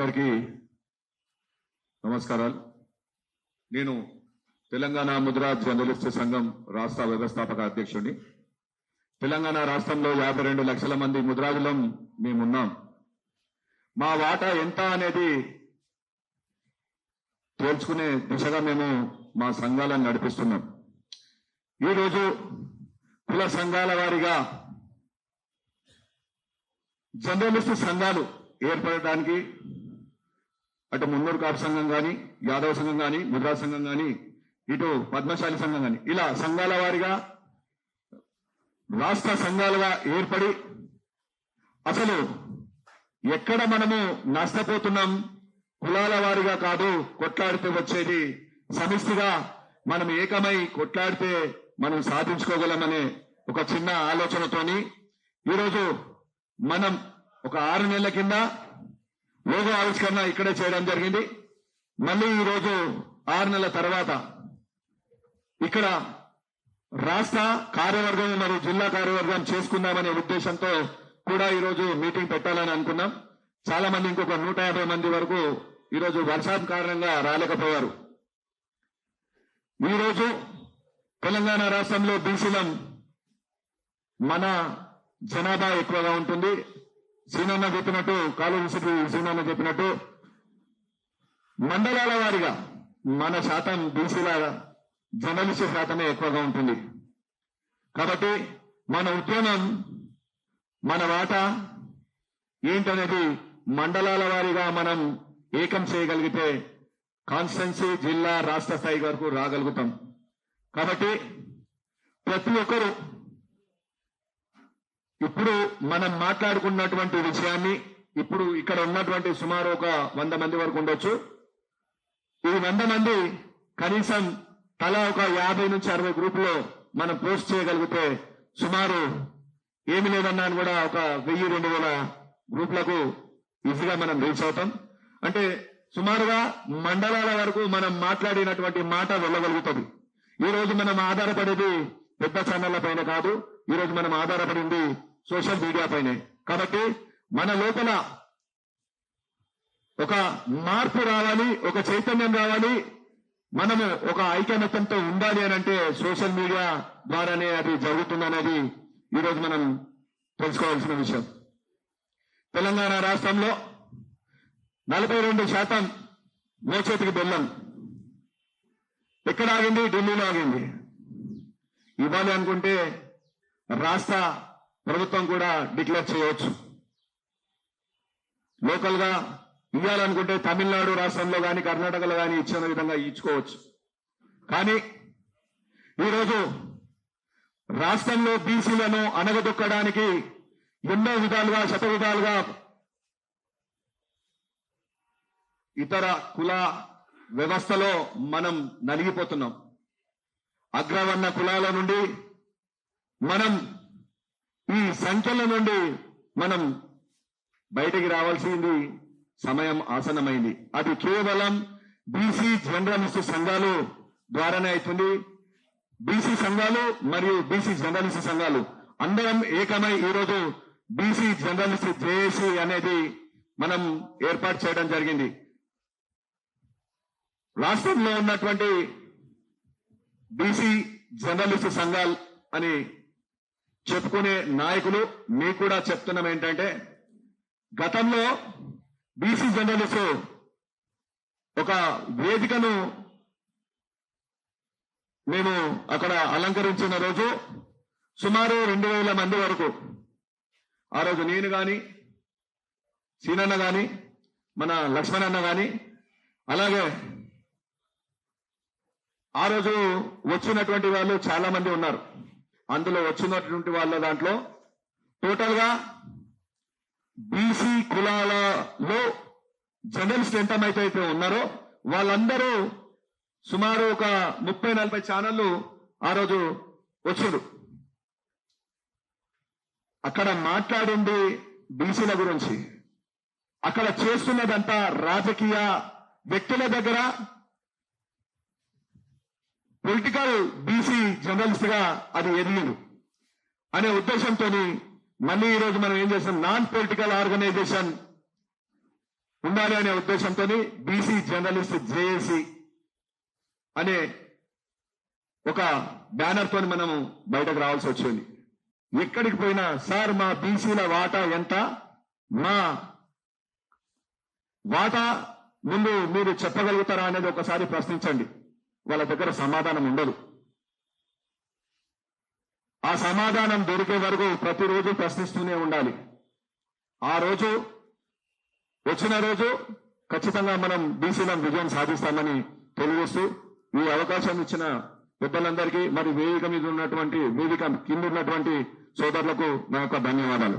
అందరికీ నమస్కారాలు. నేను తెలంగాణ ముద్రా జర్నలిస్ట్ సంఘం రాష్ట్ర వ్యవస్థాపక అధ్యక్షుడిని. తెలంగాణ రాష్ట్రంలో యాభై రెండు లక్షల మంది ముద్రాజులం మేమున్నాం. మా వాటా ఎంత అనేది తేల్చుకునే దిశగా మేము మా సంఘాలను నడిపిస్తున్నాం. ఈరోజు కుల సంఘాల వారిగా జర్నలిస్టు సంఘాలు ఏర్పడటానికి అటు మున్నూరు కాపు సంఘం కానీ యాదవ సంఘం కానీ ముద్రా సంఘం కానీ ఇటు పద్మశాలి సంఘం కానీ ఇలా సంఘాల వారిగా రాష్ట్ర సంఘాలుగా ఏర్పడి అసలు ఎక్కడ మనము నష్టపోతున్నాం కులాల వారిగా కాదు కొట్లాడితే వచ్చేది సమిష్టిగా మనం ఏకమై కొట్లాడితే మనం సాధించుకోగలమనే ఒక చిన్న ఆలోచనతోని ఈరోజు మనం ఒక ఆరు నెలల కింద లోగో ఆవిష్కరణ ఇక్కడే చేయడం జరిగింది. మళ్ళీ ఈరోజు ఆరు నెలల తర్వాత ఇక్కడ రాష్ట్ర కార్యవర్గం మరియు జిల్లా కార్యవర్గం చేసుకుందామనే ఉద్దేశంతో కూడా ఈరోజు మీటింగ్ పెట్టాలని అనుకున్నాం. చాలా మంది ఇంకొక నూట యాభై మంది వరకు ఈరోజు వర్షాం కారణంగా రాలేకపోయారు. ఈరోజు తెలంగాణ రాష్ట్రంలో బీసీలం మన జనాభా ఎక్కువగా ఉంటుంది. సీనన్న చెప్పినట్టు కాలు సీనన్న చెప్పినట్టు మండలాల వారిగా మన శాతం బీసీల జర్నలిస్ట్ శాతమే ఎక్కువగా ఉంటుంది. కాబట్టి మన ఉద్యమం మన వాటా ఏంటనేది మండలాల వారీగా మనం ఏకం చేయగలిగితే కాన్స్టెన్సీ జిల్లా రాష్ట్ర స్థాయి వరకు రాగలుగుతాం. కాబట్టి ప్రతి ఒక్కరూ ఇప్పుడు మనం మాట్లాడుకున్నటువంటి విషయాన్ని ఇప్పుడు ఇక్కడ ఉన్నటువంటి సుమారు ఒక వంద మంది వరకు ఉండొచ్చు. ఈ వంద మంది కనీసం తలా ఒక యాభై నుంచి అరవై గ్రూపులో మనం పోస్ట్ చేయగలిగితే సుమారు ఏమి లేదన్నా కూడా ఒక వెయ్యి రెండు వేల గ్రూపులకు ఈజీగా మనం రీచ్ అవుతాం. అంటే సుమారుగా మండలాల వరకు మనం మాట్లాడినటువంటి మాట వెళ్ళగలుగుతుంది. ఈ రోజు మనం ఆధారపడేది పెద్ద ఛానళ్ళ పైన కాదు. ఈ రోజు మనం ఆధారపడింది సోషల్ మీడియా పైనే. కాబట్టి మన లోపల ఒక మార్పు రావాలి ఒక చైతన్యం రావాలి మనము ఒక ఐకమత్యంతో ఉండాలి అని అంటే సోషల్ మీడియా ద్వారానే అది జరుగుతుందనేది ఈరోజు మనం తెలుసుకోవాల్సిన విషయం. తెలంగాణ రాష్ట్రంలో నలభై రెండు శాతం మోచేతికి బెల్లం. ఎక్కడ ఆగింది? ఢిల్లీలో ఆగింది. ఇవ్వాలి అనుకుంటే రాష్ట్ర ప్రభుత్వం కూడా డిక్లేర్ చేయవచ్చు. లోకల్గా ఇవ్వాలనుకుంటే తమిళనాడు రాష్ట్రంలో కానీ కర్ణాటకలో కానీ ఇచ్చిన విధంగా ఇచ్చుకోవచ్చు. కానీ ఈరోజు రాష్ట్రంలో బీసీలను అనగదొక్కడానికి ఎన్నో విధాలుగా శత విధాలుగా ఇతర కుల వ్యవస్థలో మనం నలిగిపోతున్నాం. అగ్రవర్ణ కులాల నుండి మనం ఈ సంఖ్యల నుండి మనం బయటికి రావాల్సింది సమయం ఆసనమైంది అది కేవలం బీసీ జర్నలిస్ట్ సంఘాలు ద్వారానే అవుతుంది. బీసీ సంఘాలు మరియు బీసీ జర్నలిస్ట్ సంఘాలు అందరం ఏకమై ఈరోజు బీసీ జర్నలిస్ట్ జేఏసీ అనేది మనం ఏర్పాటు చేయడం జరిగింది. రాష్ట్రంలో ఉన్నటువంటి బీసీ జర్నలిస్ట్ సంఘాలు అని చెప్పుకునే నాయకులు మీకు కూడా చెప్తున్నాం ఏంటంటే గతంలో బీసీ జర్నలిస్ట్ ఒక వేదికను మేము అక్కడ అలంకరించిన రోజు సుమారు రెండు వేల మంది వరకు. ఆ రోజు నేను గాని సీనన్న గాని మన లక్ష్మణన్న గాని అలాగే ఆ రోజు వచ్చినటువంటి వాళ్ళు చాలా మంది ఉన్నారు. అందులో వచ్చినటువంటి వాళ్ళ దాంట్లో టోటల్గా బీసీ కులాలలో జర్నలిస్ట్ ఎంతమైతే అయితే ఉన్నారో వాళ్ళందరూ సుమారు ఒక ముప్పై నలభై ఛానళ్ళు ఆ రోజు వచ్చారు అక్కడ మాట్లాడింది బీసీల గురించి. అక్కడ చేస్తున్నదంతా రాజకీయ వ్యక్తుల దగ్గర పొలిటికల్ బీసీ జర్నలిస్ట్గా అది ఎదిగింది అనే ఉద్దేశంతో మళ్ళీ ఈ రోజు మనం ఏం చేస్తాం? నాన్ పొలిటికల్ ఆర్గనైజేషన్ ఉండాలి అనే ఉద్దేశంతో బీసీ జర్నలిస్ట్ జేఏసీ అనే ఒక బ్యానర్ తోని మనము బయటకు రావాల్సి వచ్చింది. ఎక్కడికి పోయినా సార్ మా బీసీల వాటా ఎంత? మా వాటా ముందు మీరు చెప్పగలుగుతారా అనేది ఒకసారి ప్రశ్నించండి. వాళ్ళ దగ్గర సమాధానం ఉండదు. ఆ సమాధానం దొరికే వరకు ప్రతిరోజు ప్రశ్నిస్తూనే ఉండాలి. ఆ రోజు వచ్చిన రోజు ఖచ్చితంగా మనం బీసీలను విజయం సాధిస్తామని తెలియజేస్తూ ఈ అవకాశం ఇచ్చిన పెద్దలందరికీ మరి వేదిక మీద ఉన్నటువంటి వేదిక కింద ఉన్నటువంటి సోదరులకు నా యొక్క ధన్యవాదాలు.